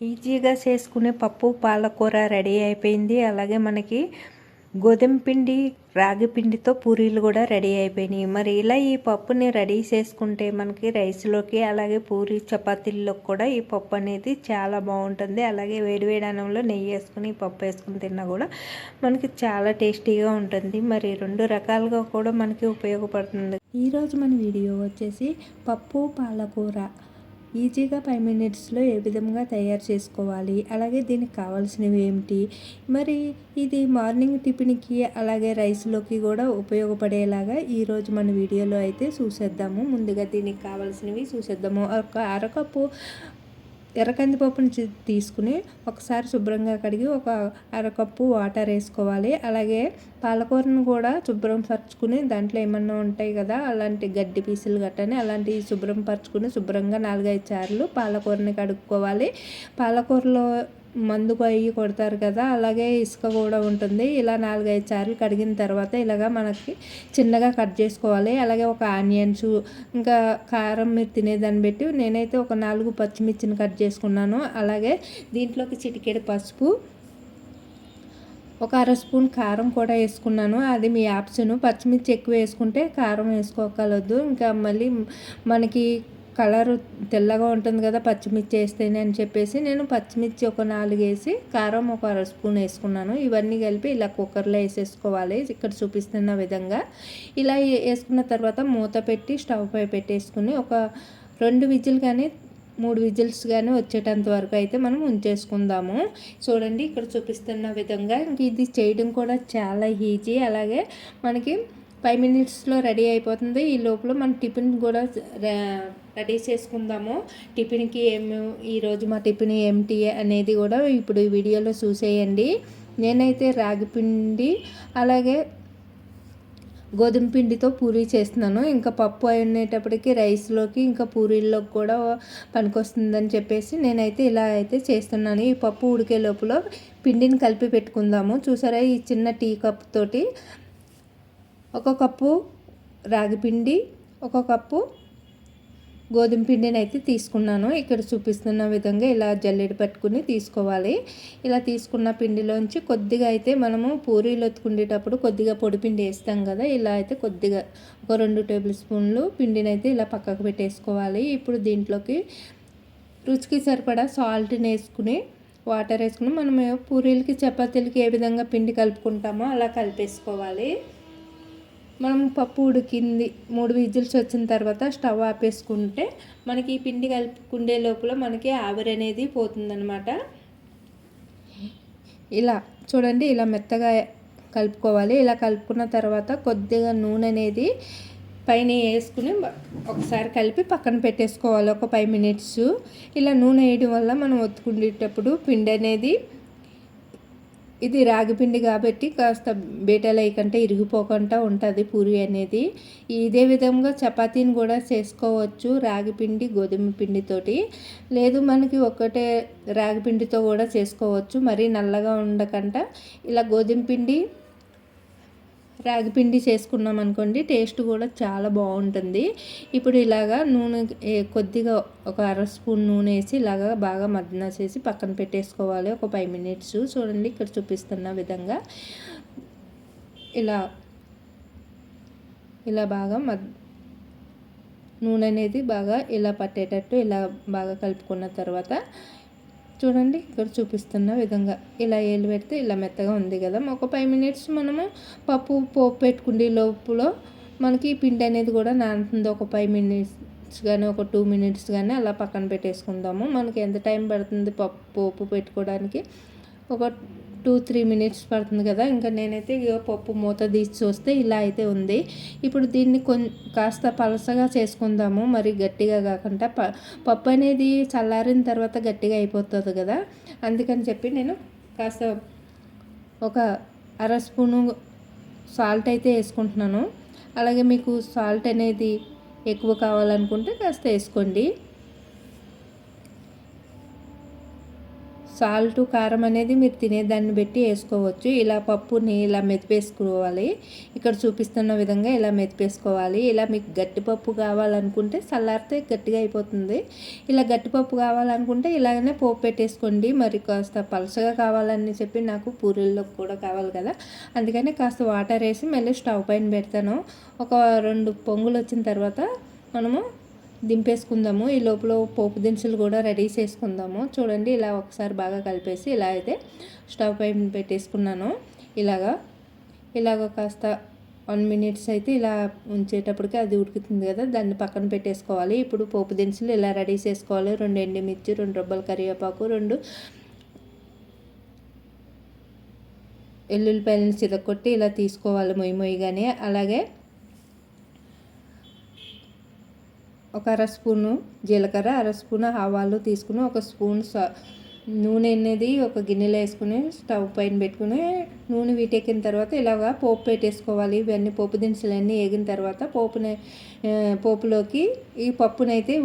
ఈజీగా చేసుకునే పప్పు పాలకూర రెడీ అయిపోయింది. అలాగే మనకి గోధుమ పిండి రాగి పిండితో పూరీలు కూడా రెడీ అయిపోయినాయి. మరి ఇలా ఈ పప్పుని రెడీ చేసుకుంటే మనకి రైస్లోకి అలాగే పూరి చపాతీల్లోకి కూడా ఈ పప్పు అనేది చాలా బాగుంటుంది. అలాగే వేడివేడి అన్నంలో నెయ్యి వేసుకుని ఈ పప్పు వేసుకుని తిన్నా కూడా మనకి చాలా టేస్టీగా ఉంటుంది. మరి రెండు రకాలుగా కూడా మనకి ఉపయోగపడుతుంది. ఈరోజు మన వీడియో వచ్చేసి పప్పు పాలకూర ఈజీగా ఫైవ్ మినిట్స్లో ఏ విధంగా తయారు చేసుకోవాలి? అలాగే దీనికి కావాల్సినవి ఏమిటి? మరి ఇది మార్నింగ్ టిఫిన్కి అలాగే రైస్లోకి కూడా ఉపయోగపడేలాగా ఈరోజు మన వీడియోలో అయితే చూసేద్దాము. ముందుగా దీనికి కావాల్సినవి చూసేద్దాము. ఒక అరకప్పు ఎర్రకందిపప్పుని తీసుకుని ఒకసారి శుభ్రంగా కడిగి ఒక అరకప్పు వాటర్ వేసుకోవాలి. అలాగే పాలకూరను కూడా శుభ్రం పరుచుకుని దాంట్లో ఏమన్నా ఉంటాయి కదా అలాంటి గడ్డి పీసులు గట్టని అలాంటివి శుభ్రం పరుచుకుని శుభ్రంగా నాలుగైదు సార్లు పాలకూరని కడుక్కోవాలి. పాలకూరలో మందు పోయి కొడతారు కదా అలాగే ఇసుక కూడా ఉంటుంది. ఇలా నాలుగైదు సార్లు కడిగిన తర్వాత ఇలాగా మనకి చిన్నగా కట్ చేసుకోవాలి. అలాగే ఒక ఆనియన్స్ ఇంకా కారం మీరు తినేదాన్ని బట్టి నేనైతే ఒక నాలుగు పచ్చిమిర్చిని కట్ చేసుకున్నాను. అలాగే దీంట్లోకి చిటికెడు పసుపు ఒక అర స్పూన్ కారం కూడా వేసుకున్నాను. అది మీ ఆప్షన్. పచ్చిమిర్చి ఎక్కువ వేసుకుంటే కారం వేసుకోగలదు. ఇంకా మళ్ళీ మనకి కలర్ తెల్లగా ఉంటుంది కదా పచ్చిమిర్చి వేస్తేనే అని చెప్పేసి నేను పచ్చిమిర్చి ఒక నాలుగు వేసి కారం ఒక అర స్పూన్ వేసుకున్నాను. ఇవన్నీ కలిపి ఇలా కుక్కర్లో వేసేసుకోవాలి. ఇక్కడ చూపిస్తున్న విధంగా. ఇలా వేసుకున్న తర్వాత మూత పెట్టి స్టవ్ పై పెట్టేసుకుని ఒక రెండు విజిల్ కానీ మూడు విజిల్స్ కానీ వచ్చేటంత వరకు అయితే మనం ఉంచేసుకుందాము. చూడండి ఇక్కడ చూపిస్తున్న విధంగా ఇంక ఇది చేయడం కూడా చాలా ఈజీ. అలాగే మనకి ఫైవ్ మినిట్స్లో రెడీ అయిపోతుంది. ఈ లోపల మన టిఫిన్ కూడా రెడీ చేసుకుందాము. టిఫిన్కి ఏమి ఈరోజు మా టిఫిన్ ఏమిటి అనేది కూడా ఇప్పుడు ఈ వీడియోలో చూసేయండి. నేనైతే రాగి పిండి అలాగే గోధుమ పిండితో పూరీ చేస్తున్నాను. ఇంకా పప్పు అయినప్పటికీ రైస్లోకి ఇంకా పూరీల్లోకి కూడా పనికొస్తుందని చెప్పేసి నేనైతే ఇలా అయితే చేస్తున్నాను. ఈ పప్పు ఉడికే లోపల పిండిని కలిపి పెట్టుకుందాము. చూసారా ఈ చిన్న టీ కప్ తోటి? ఒక కప్పు రాగిపిండి ఒక కప్పు గోధుమ పిండిని అయితే తీసుకున్నాను. ఇక్కడ చూపిస్తున్న విధంగా ఇలా జల్లెడ పట్టుకుని తీసుకోవాలి. ఇలా తీసుకున్న పిండిలోంచి కొద్దిగా అయితే మనము పూరీలు ఒత్తుకునేటప్పుడు కొద్దిగా పొడి పిండి వేస్తాం కదా ఇలా అయితే కొద్దిగా ఒక రెండు టేబుల్ స్పూన్లు పిండిని అయితే ఇలా పక్కకు పెట్టేసుకోవాలి. ఇప్పుడు దీంట్లోకి రుచికి సరిపడా సాల్ట్ని వేసుకుని వాటర్ వేసుకుని మనం పూరీలకి చపాతీలకి ఏ విధంగా పిండి కలుపుకుంటామో అలా కలిపేసుకోవాలి. మనం పప్పు ఉడికింది మూడు విజిల్స్ వచ్చిన తర్వాత స్టవ్ ఆపేసుకుంటే మనకి ఈ పిండి కలుపుకుండే లోపల మనకి ఆవిరి అనేది పోతుందనమాట ఇలా చూడండి ఇలా మెత్తగా కలుపుకోవాలి. ఇలా కలుపుకున్న తర్వాత కొద్దిగా నూనె అనేది పైన వేసుకుని ఒకసారి కలిపి పక్కన పెట్టేసుకోవాలి. ఒక ఫైవ్ మినిట్స్. ఇలా నూనె వేయడం వల్ల మనం ఒత్తుకుండేటప్పుడు పిండి అనేది ఇది రాగిపిండి కాబట్టి కాస్త బీటలై కంటే ఇరిగిపోకుండా ఉంటుంది పూరి అనేది. ఇదే విధంగా చపాతీని కూడా చేసుకోవచ్చు రాగిపిండి గోధుమ పిండితోటి లేదు మనకి ఒకటే రాగిపిండితో కూడా చేసుకోవచ్చు. మరీ నల్లగా ఉండకుండా ఇలా గోధుమ పిండి రాగిపిండి చేసుకున్నాం అనుకోండి టేస్ట్ కూడా చాలా బాగుంటుంది. ఇప్పుడు ఇలాగా నూనె కొద్దిగా ఒక అర స్పూన్ నూనె వేసి ఇలాగా బాగా మద్దన చేసి పక్కన పెట్టేసుకోవాలి. ఒక ఫైవ్ మినిట్స్ చూడండి ఇక్కడ చూపిస్తున్న విధంగా. ఇలా ఇలా బాగా మద్ నూనె అనేది బాగా ఇలా పట్టేటట్టు ఇలా బాగా కలుపుకున్న తర్వాత చూడండి ఇక్కడ చూపిస్తున్న విధంగా. ఇలా ఏలు పెడితే ఇలా మెత్తగా ఉంది కదా. ఒక ఫైవ్ మినిట్స్ మనము పప్పు పోపు పెట్టుకుండే లోపల మనకి పిండి అనేది కూడా నానుతుంది. ఒక ఫైవ్ మినిట్స్ కానీ ఒక టూ మినిట్స్ కానీ అలా పక్కన పెట్టేసుకుందాము. మనకి ఎంత టైం పడుతుంది పప్పు పోపు పెట్టుకోవడానికి? ఒక టూ త్రీ మినిట్స్ పడుతుంది కదా. ఇంకా నేనైతే పప్పు మూత తీసి చూస్తే ఇలా అయితే ఉంది. ఇప్పుడు దీన్ని కొం కాస్త పలసగా చేసుకుందాము. మరి గట్టిగా కాకుండా ప పప్పు అనేది చల్లారిన తర్వాత గట్టిగా అయిపోతుంది కదా. అందుకని చెప్పి నేను కాస్త ఒక అర స్పూను సాల్ట్ అయితే వేసుకుంటున్నాను. అలాగే మీకు సాల్ట్ అనేది ఎక్కువ కావాలనుకుంటే కాస్త వేసుకోండి. సాల్ట్ కారం అనేది మీరు తినేదాన్ని బట్టి వేసుకోవచ్చు. ఇలా పప్పుని ఇలా మెతిపేసుకోవాలి. ఇక్కడ చూపిస్తున్న విధంగా ఇలా మెతిపేసుకోవాలి. ఇలా మీకు గట్టిపప్పు కావాలనుకుంటే చల్లారితే గట్టిగా అయిపోతుంది. ఇలా గట్టిపప్పు కావాలనుకుంటే ఇలాగనే పోపు పెట్టేసుకోండి. మరి కాస్త పలసగా కావాలని చెప్పి నాకు పూరీల్లో కూడా కావాలి కదా. అందుకని కాస్త వాటర్ వేసి మళ్ళీ స్టవ్ పైన పెడతాను. ఒక రెండు పొంగులు వచ్చిన తర్వాత మనము దింపేసుకుందాము. ఈ లోపల పోపు దినుసులు కూడా రెడీ చేసుకుందాము. చూడండి ఇలా ఒకసారి బాగా కలిపేసి ఇలా అయితే స్టవ్ పైన పెట్టేసుకున్నాను. ఇలాగా ఇలాగ కాస్త వన్ మినిట్స్ అయితే ఇలా ఉంచేటప్పటికి అది ఉడుకుతుంది కదా దాన్ని పక్కన పెట్టేసుకోవాలి. ఇప్పుడు పోపు దినుసులు ఇలా రెడీ చేసుకోవాలి. రెండు ఎండుమిర్చి రెండు రొబ్బల కరివేపాకు రెండు ఎల్లుల్లిపాయలను చితకొట్టి ఇలా తీసుకోవాలి మొయ్యి మొయ్యిగానే. అలాగే ఒక అర స్పూను జీలకర్ర అర స్పూను ఆవాలు తీసుకుని ఒక స్పూన్ నూనె అనేది ఒక గిన్నెలో వేసుకుని స్టవ్ పైన పెట్టుకుని నూనె వీటెక్కిన తర్వాత ఇలాగా పోపు పెట్టేసుకోవాలి. ఇవన్నీ పోపు దినుసులు అన్నీ వేగిన తర్వాత పోపుని పోపులోకి ఈ పప్పునైతే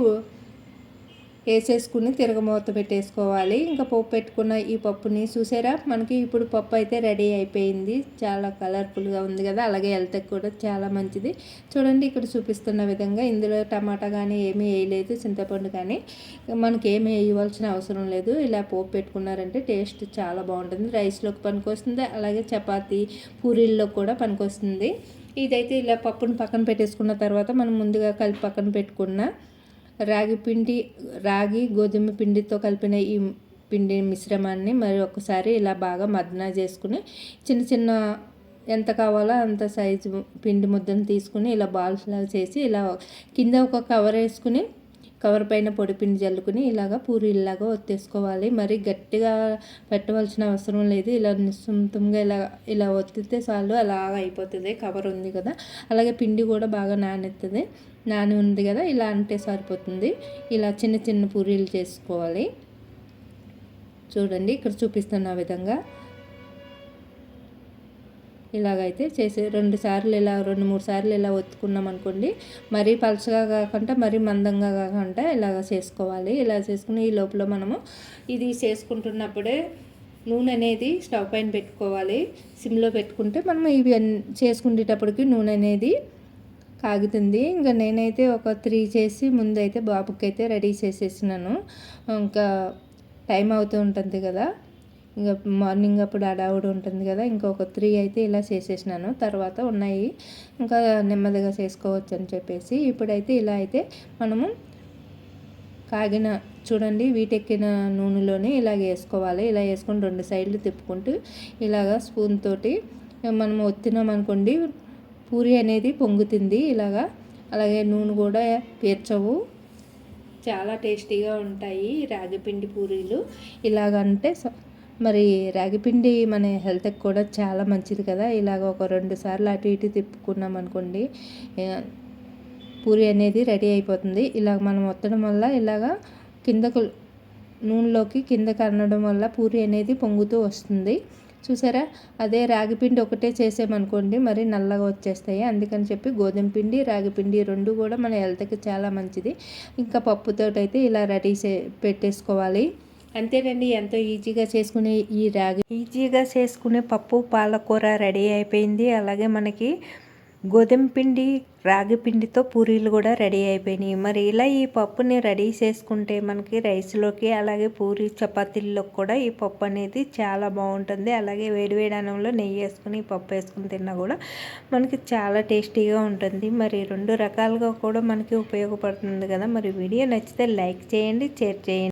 వేసేసుకుని తిరగమూత పెట్టేసుకోవాలి. ఇంకా పప్పు పెట్టుకున్న ఈ పప్పుని చూసారా? మనకి ఇప్పుడు పప్పు అయితే రెడీ అయిపోయింది. చాలా కలర్ఫుల్గా ఉంది కదా? అలాగే హెల్త్కి కూడా చాలా మంచిది. చూడండి ఇక్కడ చూపిస్తున్న విధంగా ఇందులో టమాటా కానీ ఏమీ వేయలేదు చింతపండు కానీ మనకి ఏమీ వేయవలసిన అవసరం లేదు. ఇలా పోపు పెట్టుకున్నారంటే టేస్ట్ చాలా బాగుంటుంది. రైస్లోకి పనికొస్తుంది. అలాగే చపాతీ పూరీల్లో కూడా పనికొస్తుంది. ఇదైతే ఇలా పప్పును పక్కన పెట్టేసుకున్న తర్వాత మనం ముందుగా కలిపి పక్కన పెట్టుకున్న రాగి పిండి రాగి గోధుమ పిండితో కలిపిన ఈ పిండి మిశ్రమాన్ని మరి ఒకసారి ఇలా బాగా మదన చేసుకుని చిన్న చిన్న ఎంత కావాలో అంత సైజు పిండి ముద్దను తీసుకుని ఇలా బాల్స్ లాగా చేసి ఇలా కింద ఒక కవర్ వేసుకుని కవర్ పైన పొడిపిండి జల్లుకుని ఇలాగ పూరీలాగా ఒత్తేసుకోవాలి. మరి గట్టిగా పెట్టవలసిన అవసరం లేదు. ఇలా నిస్సంతంగా ఇలా ఇలా ఒత్తితే చాలు అలాగ అయిపోతుంది. కవర్ ఉంది కదా. అలాగే పిండి కూడా బాగా నానెత్తుంది. నాని ఉంది కదా ఇలా అంటే సరిపోతుంది. ఇలా చిన్న చిన్న పూరీలు చేసుకోవాలి. చూడండి ఇక్కడ చూపిస్తున్న విధంగా. ఇలాగైతే చేసే రెండు సార్లు ఇలా రెండు మూడు సార్లు ఇలా ఒత్తుకున్నాం అనుకోండి మరీ పలచగా కాకుండా మరీ మందంగా కాకుండా ఇలాగ చేసుకోవాలి. ఇలా చేసుకుని ఈ లోపల మనము ఇది చేసుకుంటున్నప్పుడే నూనె అనేది స్టవ్ పైన పెట్టుకోవాలి. సిమ్లో పెట్టుకుంటే మనం ఇవి చేసుకునేటప్పటికి నూనె అనేది కాగుతుంది. ఇంకా నేనైతే ఒక త్రీ చేసి ముందైతే బాబుకి అయితే రెడీ చేసేసినాను. ఇంకా టైం అవుతూ ఉంటుంది కదా. ఇంకా మార్నింగ్ అప్పుడు అడావుడు ఉంటుంది కదా ఇంకొక త్రీ అయితే ఇలా చేసేసినాను. తర్వాత ఉన్నాయి ఇంకా నెమ్మదిగా చేసుకోవచ్చు అని చెప్పేసి ఇప్పుడైతే ఇలా అయితే మనము కాగిన చూడండి వీటెక్కిన నూనెలోనే ఇలాగ వేసుకోవాలి. ఇలా వేసుకొని రెండు సైడ్లు తిప్పుకుంటూ ఇలాగ స్పూన్ తోటి మనం ఒత్తినాం అనుకోండి పూరి అనేది పొంగుతుంది ఇలాగా. అలాగే నూనె కూడా పేర్చవు. చాలా టేస్టీగా ఉంటాయి రాగిపిండి పూరీలు. ఇలాగంటే మరి రాగిపిండి మన హెల్త్కి కూడా చాలా మంచిది కదా. ఇలాగ ఒక రెండు సార్లు అటు ఇటు తిప్పుకున్నాం అనుకోండి పూరి అనేది రెడీ అయిపోతుంది. ఇలాగ మనం ఒత్తడం వల్ల ఇలాగ కిందకు నూనెలోకి కింద అనడం వల్ల పూరి అనేది పొంగుతూ వస్తుంది. చూసారా? అదే రాగిపిండి ఒకటే చేసామనుకోండి మరి నల్లగా వచ్చేస్తాయి. అందుకని చెప్పి గోధుమ పిండి రాగిపిండి రెండు కూడా మన హెల్త్కి చాలా మంచిది. ఇంకా పప్పుతో అయితే ఇలా రెడీ చే పెట్టేసుకోవాలి. అంతేనండి ఎంతో ఈజీగా చేసుకునే ఈ రాగి. ఈజీగా చేసుకునే పప్పు పాలకూర రెడీ అయిపోయింది. అలాగే మనకి గోధుమ పిండి రాగి పిండితో పూరీలు కూడా రెడీ అయిపోయినాయి. మరి ఇలా ఈ పప్పుని రెడీ చేసుకుంటే మనకి రైస్లోకి అలాగే పూరి చపాతీల్లోకి కూడా ఈ పప్పు అనేది చాలా బాగుంటుంది. అలాగే వేడివేడి అన్నంలో నెయ్యి వేసుకుని పప్పు వేసుకుని తిన్నా కూడా మనకి చాలా టేస్టీగా ఉంటుంది. మరి రెండు రకాలుగా కూడా మనకి ఉపయోగపడుతుంది కదా. మరి వీడియో నచ్చితే లైక్ చేయండి షేర్ చేయండి.